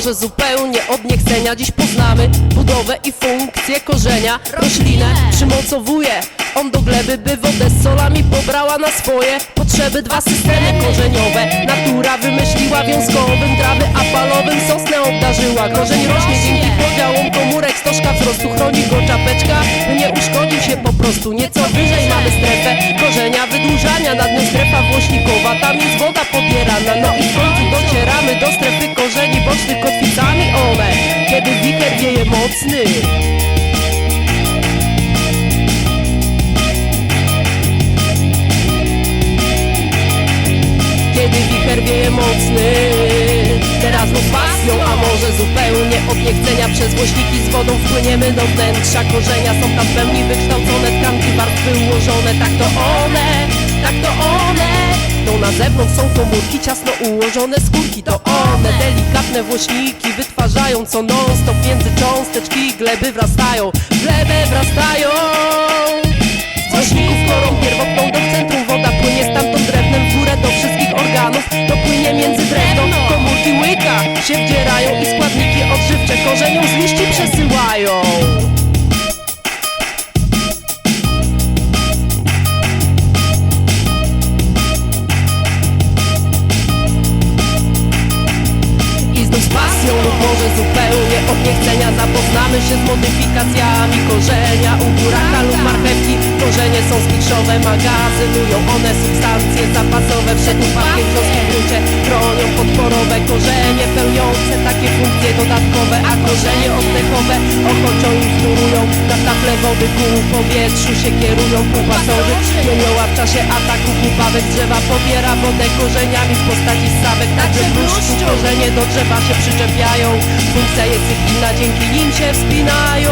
może zupełnie od niechcenia. Dziś poznamy budowę i funkcję korzenia. Roślinę przymocowuje. On do gleby, by wodę z solami pobrała na swoje potrzeby. Dwa systemy korzeniowe. Natura wymyśliła wiązkowym Trawy apalowym. Sosnę obdarzyła. Korzeń rośnie dzięki podziałom. Komórek Stożka wzrostu chroni go czapeczka nie uszkodził się po prostu. Nieco wyżej mamy strefę korzenia Wydłużania. Nad nią strefa włośnikowa. Tam jest woda pobierana mocny. Kiedy wicher wieje mocny Teraz znów pasją, a może zupełnie od niechcenia. Przez głośniki z wodą wpłyniemy do wnętrza. Korzenia Są tam w pełni wykształcone tkanki warstwy ułożone Tak to one, tak to one To na zewnątrz są komórki ciasno ułożone skórki To one, delikatne włośniki wytwarzają co non stop Między cząsteczki gleby wrastają, w glebę wrastają! Z Głośników korą pierwotną do centrum woda płynie stamtąd drewnem w górę do wszystkich organów. To płynie między drewno, komórki łyka się wdzierają i składniki odżywcze korzeniom z liści Zapoznamy się z modyfikacjami korzenia U buraka lub marchewki. Korzenie są skiszowe Magazynują one substancje zapasowe. Przed upadkiem w gruncie chronią podporowe. Korzenie pełniące takie funkcje dodatkowe A korzenie oddechowe ochoczo im wtórują Na tafle wody ku powietrzu się kierują Półpasowy Jemioła w czasie ataku głupawek drzewa Pobiera wodę. Korzeniami w postaci ssawek Także bluszczu korzenie do drzewa się przyczepiają. Funkcja jest ich inna, dzięki nim się wspinają